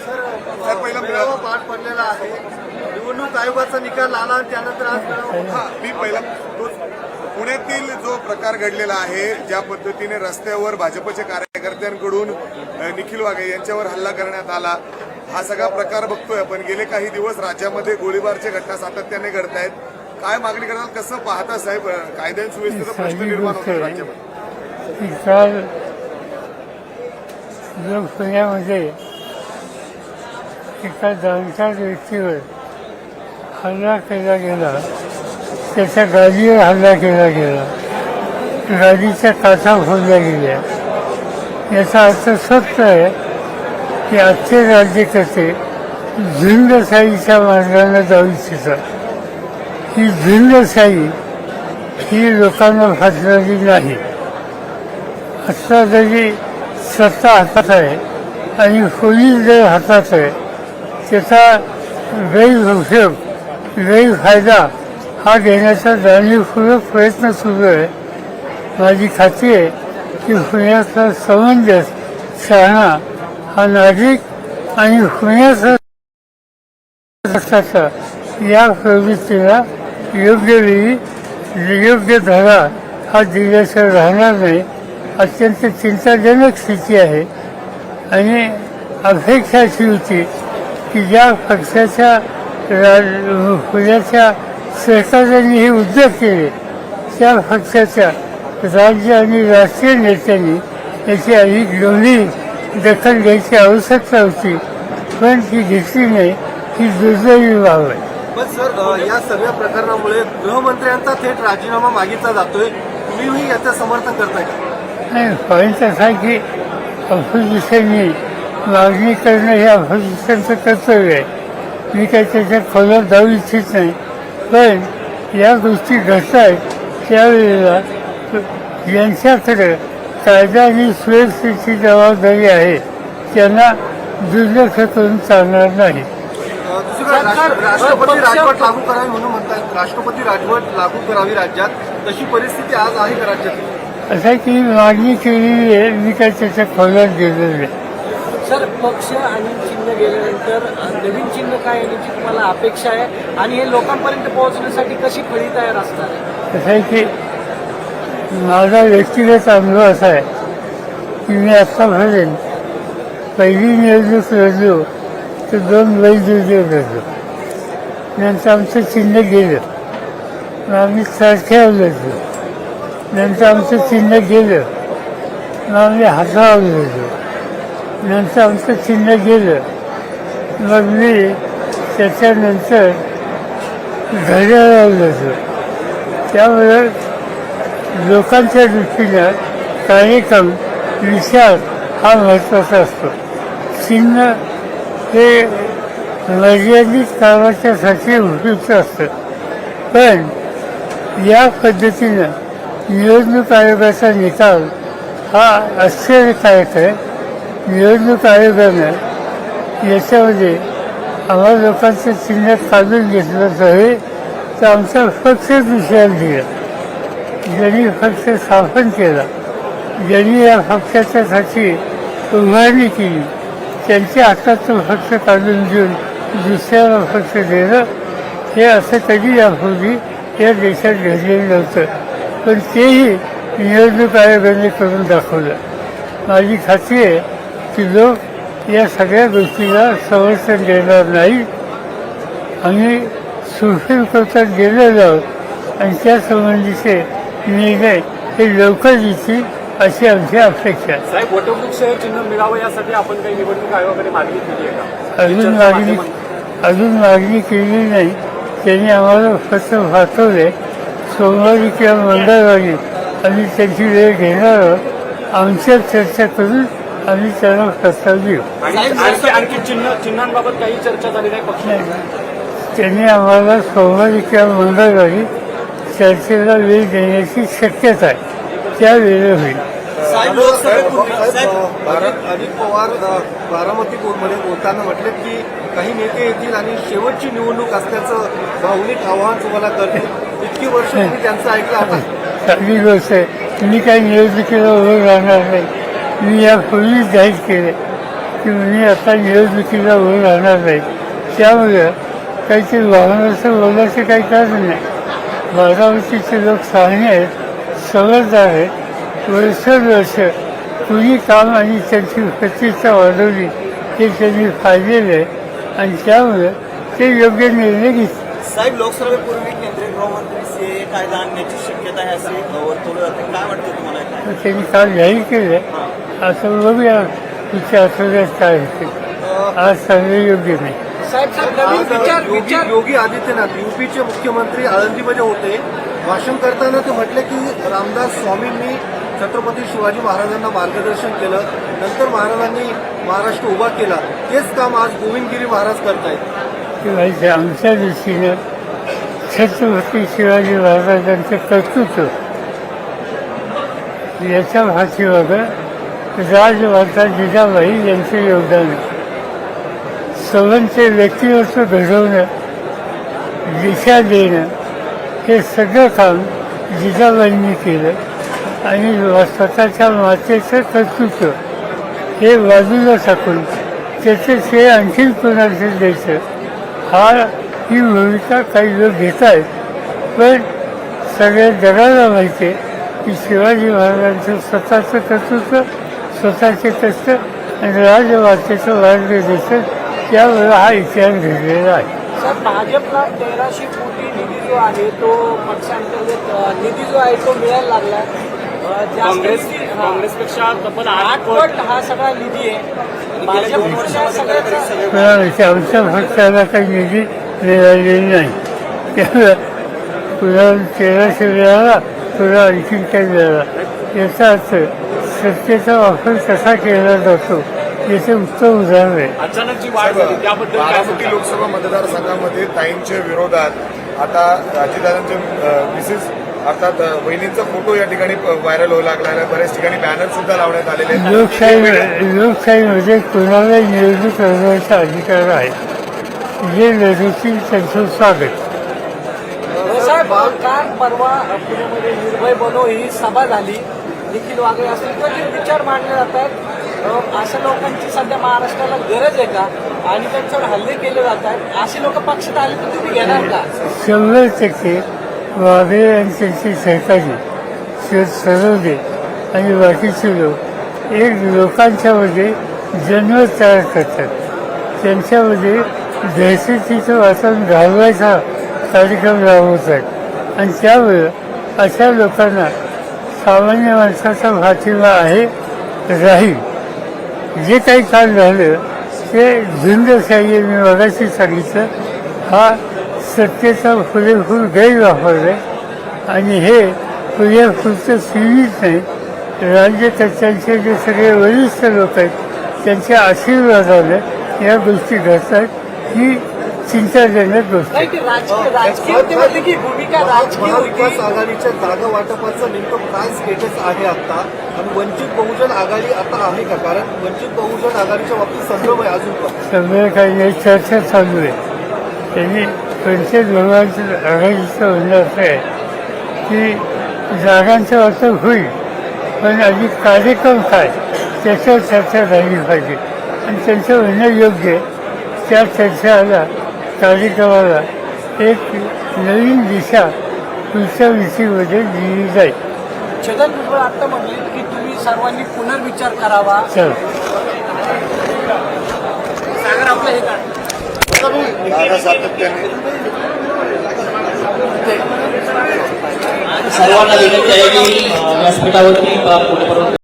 Sir पहिला मेळावा पार पडलेला आहे निवडणूक आयोगाचा निकाल आला त्यानंतर आज मी पहिला पुण्यातील जो प्रकार घडलेला आहे ज्या पद्धतीने रस्त्यावर भाजपच्या कार्यकर्त्यांकडून निखिल वाघे यांच्यावर हल्ला करण्यात आला हा सगळा प्रकार बघतोय आपण. गेले काही दिवस राज्यामध्ये गोळीबारच्या घटना सातत्याने घडत आहेत काय मागणी करणार कसं पाहता साहेब अ, सुव्यवस्थेचा प्रश्न निर्माण होतो राज्यामध्ये काल जो पुण्यामध्ये एका जाणकार व्यक्तीवर हल्ला केला गेला त्याच्या गाडीवर हल्ला केला गेला गाडीच्या काचा फोडल्या गेल्या याचा अर्थ सत्य आहे की आजचे राज्यकर्ते झुंडशाहीच्या मार्गाने जाऊ इच्छितात. ही झुंडशाही ही लोकांना फाटणारी नाही. आत्ता जरी सत्ता हातात आहे आणि पोलीस जर हातात आहे त्याचा गैरउपयोग गैरफायदा हा घेण्याचा जाणीवपूर्वक प्रयत्न सुरू आहे. माझी खात्री आहे की पुण्याचा समंजस शहाणा हा नागरिक आणि पुण्याचा या प्रवृत्तीला योग्य वेळी योग्य धडा हा दिल्याशिवाय राहणार नाही. अत्यंत चिंताजनक स्थिती आहे. आणि अपेक्षा अशी होती की ज्या पक्षाच्या रा- सरकारांनी हे उद्योग केले त्या पक्षाच्या राज्य आणि राष्ट्रीय नेत्यांनी याची अधिक गंभीर दखल घ्यायची आवश्यकता होती पण ती घेतली नाही ही दुर्दैवी बाब आहे. पण सर या सगळ्या प्रकरणामुळे गृहमंत्र्यांचा थेट राजीनामा मागितला जातोय. तुम्ही याचं समर्थन करताय. का नाही पॉईंट असा आहे की ऑपोजिशननी मागणी करणं हे ऑपोजिशनचं कर्तव्य आहे. मी काही त्याच्यात खोलात जाऊ इच्छित नाही. पण या गोष्टी घडत आहेत त्यावेळेला यांच्याकडे कायदा आणि सुव्यवस्थेची जबाबदारी आहे. त्यांना दुर्लक्ष करून चालणार नाही. राष्ट्रपती राजवट लागू करावी म्हणून म्हणतात. राष्ट्रपती राजवट लागू करावी राज्यात. तशी परिस्थिती आज आहे का राज्यात? असं आहे की मागणी केलेली आहे मी काही त्याच्या खोलात गेलेलं. नाही सर पक्ष आणि चिन्ह गेल्यानंतर नवीन चिन्ह काय येण्याची तुम्हाला अपेक्षा आहे आणि हे लोकांपर्यंत पोहोचण्यासाठी कशी फळी तयार असणार आहे? असं आहे की माझा व्यक्तिगत अनुभव असा आहे की मी आत्तापर्यंत पहिली निवडणूक लढलो तर दोन वैद्युतीय लढलो. नंतर आमचं चिन्ह गेलं. आम्ही सारख्यावर लढलो. नंतर आमचं चिन्ह गेलं. मग आम्ही हातावर गेलो. नंतर आमचं चिन्ह गेलं. मग मी त्याच्यानंतर घड्याळावर लढलो त्यामुळे लोकांच्या दृष्टीनं कार्यक्रम विचार हा महत्त्वाचा असतो. चिन्ह हे मर्यादित कामाच्यासाठी उपयुक्त असतं. पण या पद्धतीनं निवडणूक आयोगाचा निकाल हा आश्चर्यकारक आहे निवडणूक आयोगानं याच्यामध्ये आम्हा लोकांचं चिन्ह काढून घेतलं नव्हे तर आमचा पक्ष दुसऱ्याला दिला ज्यांनी पक्ष स्थापन केला ज्यांनी या पक्षाच्यासाठी उभारणी केली त्यांच्या हातात तो पक्ष काढून देऊन दुसऱ्याला पक्ष देणं हे असं कधी यापूर्वी या देशात घडलेलं नव्हतं. पण तेही निवडणूक आयोगाने करून दाखवलं. माझी खात्री आहे की लोक या सगळ्या गोष्टीला समर्थन देणार नाही. आम्ही सुप्रीम कोर्टात गेलेलो आहोत आणि त्यासंबंधीचे निर्णय हे लवकर येतील अशी आमची अपेक्षा आहे. साहेब वटवृक्ष चिन्ह मिळावं यासाठी आपण काही निवडणूक आयोगाकडे मागणी केली आहे का? अजून मागणी अजून मागणी केली नाही. त्यांनी आम्हाला पत्र पाठवले. सोमवारी किंवा मंगळवारी आम्ही त्यांची वेळ घेणार आहोत. आमच्यात चर्चा करून आम्ही त्यांना प्रस्ताव देऊ. आणि आणखी आणखी चिन्ह चिन्हांबाबत काही चर्चा झाली नाही पक्ष त्यांनी आम्हाला सोमवारी किंवा मंगळवारी चर्चेला वेळ देण्याची शक्यता आहे. त्या वेळेला होईल. साहेब साहेब अजित अजित पवार बारामती मध्ये बोलताना म्हटले की काही नेते येतील आणि शेवटची निवडणूक असल्याचं भावनिक आवाहन तुम्हाला करतील इतकी वर्ष तुम्ही त्यांचं ऐकलं आता चांगली गोष्ट आहे मी काही निवडणुकीला उभं राहणार नाही. मी यापूर्वीच जाहीर केले. की मी आता निवडणुकीला उभं राहणार नाही. त्यामुळे काहीतरी वाहनाचं बोलायचं काही कारण नाही. बारामतीचे लोक शहाणे आहेत समजदार आहेत. वर्षानुवर्ष कुणी काम आणि त्यांची प्रतिष्ठा वाढवली हे त्यांनी पाहिलेलं आहे. आणि त्यामुळे ते योग्य निर्णय घेतले. साहेब लोकसभेपूर्वी केंद्रीय गृहमंत्री सीए कायदा आणण्याची शक्यता आहे असे वर्तवलं जाते काय वाटतं तुम्हाला? तर त्यांनी काल जाहीर केलं असं बघूया पुढच्या आठवड्यात काय होते. आज सांगणं योग्य नाही. साहेब साहेब नवीन विचार आज योगी योगी आदित्यनाथ युपीचे मुख्यमंत्री आळंदीमध्ये होते. भाषण करताना ते म्हटले की रामदास स्वामींनी छत्रपती शिवाजी महाराजांना मार्गदर्शन केलं. नंतर महाराजांनी महाराष्ट्र उभा केला. तेच काम आज गोविंदगिरी महाराज करतायत. आमच्या दृष्टीनं छत्रपती शिवाजी महाराजांचं कर्तृत्व. याच्या भाषेवर राजमाता जिजाबाई यांचं योगदान. सर्वांचे व्यक्तिमत्व घडवणं दिशा देणं हे सगळं काम जिजाबाईंनी केलं. आणि स्वतःच्या मातेचं कर्तृत्व. हे बाजूला टाकून त्याचे श्रेय आणखीन कोणाला द्यायचं? हा ही भूमिका काही लोक घेत आहेत पण सगळ्या जगाला माहिती आहे की शिवाजी महाराजांचं स्वतःचं कर्तृत्व स्वतःचे कष्ट आणि राजमातेचं मार्गदर्शन त्यामुळे हा इतिहास घडलेला आहे. भाजपला तेराशे कोटी निधी जो आहे तो पक्षांतर्गत निधी जो आहे तो मिळायला लागला काँग्रेस हा. काँग्रेसपेक्षा तब्बल आठ पट हा सगळा निधी आहे. कुणाला आमच्या पक्षाला काही निधी मिळालेली नाही त्यामुळे कुणाला तेराशे मिळाला कुणाला आणखीन काही मिळाला याचा अर्थ सत्तेचा वापर कसा केला जातो याचे उत्तम उदाहरण आहे अचानक जी वाढ झाली त्याबद्दल काय बारामती? लोकसभा मतदारसंघामध्ये ताईंच्या विरोधात आता अजितदादांचे अं, मिसेस अर्थात वहिनींचा फोटो या ठिकाणी व्हायरल होऊ लागला आहे. बऱ्याच ठिकाणी बॅनर सुद्धा लावण्यात आलेले आहेत. लोकशाही लोकशाहीमध्ये कुणालाही निवडणूक करण्याचा अधिकार आहे. जे लढवतील त्यांचं स्वागत. साहेब काल परवा पुण्यामध्ये निर्भय बनो ही सभा झाली. निखिल वागळे असतील तर जे विचार मांडले जात आहेत अ, अशा लोकांची सध्या महाराष्ट्राला गरज आहे का? आणि त्यांच्यावर हल्ले केले जात आहेत असे लोक पक्षात आले तर तुम्ही घेणार का? शंभर टक्के वाघे आणि त्यांचे सहकारी सरोदे आणि बाकीचे लोक एक लोकांच्यामध्ये जन्म तयार करतात. त्यांच्यामध्ये दहशतीचं वाचन घालवायचा कार्यक्रम राबवतात आणि त्यामुळे अशा लोकांना सामान्य माणसाचा पाठिंबा आहे राहील. जे काही काल झालं ते झुंडशाही मी मगाशी सांगितलं हा सत्तेचा पुरेपूर गैरवापर आहे. आणि हे पुरेपूरचं सीमित नाही. राज्यकर्त्यांचे जे सगळे वरिष्ठ लोक आहेत त्यांच्या आशीर्वादाने या गोष्टी घडतात. ही चिंताजनक गोष्ट आहे. नाही ती राजकीय राजकीय की भूमिका राजकीय महाविकास आघाडीच्या जागा वाटपाचं नेमकं काय स्टेटस आहे आता? आणि वंचित बहुजन आघाडी आता आहे का? कारण वंचित बहुजन आघाडीच्या बाबतीत संभ्रम आहे अजून पण. सगळं काही चर्चा चालू आहे. त्यांनी पंचायत भवनाचं आघाडीचं म्हणणं असं आहे की जागांचं वाटप होईल पण अधिक कार्यक्रम काय त्याच्यावर चर्चा झाली पाहिजे. आणि त्यांचं म्हणणं योग्य आहे. त्या चर्चाला कार्यक्रमाला एक नवीन दिशा पुढच्या विषयीमध्ये दिली जाईल. छगन भुजबळ आता म्हटले की तुम्ही सर्वांनी पुनर्विचार करावा. चल. सागर आपलं हे सर्वांना विनंती आहे की व्यासपीठावरती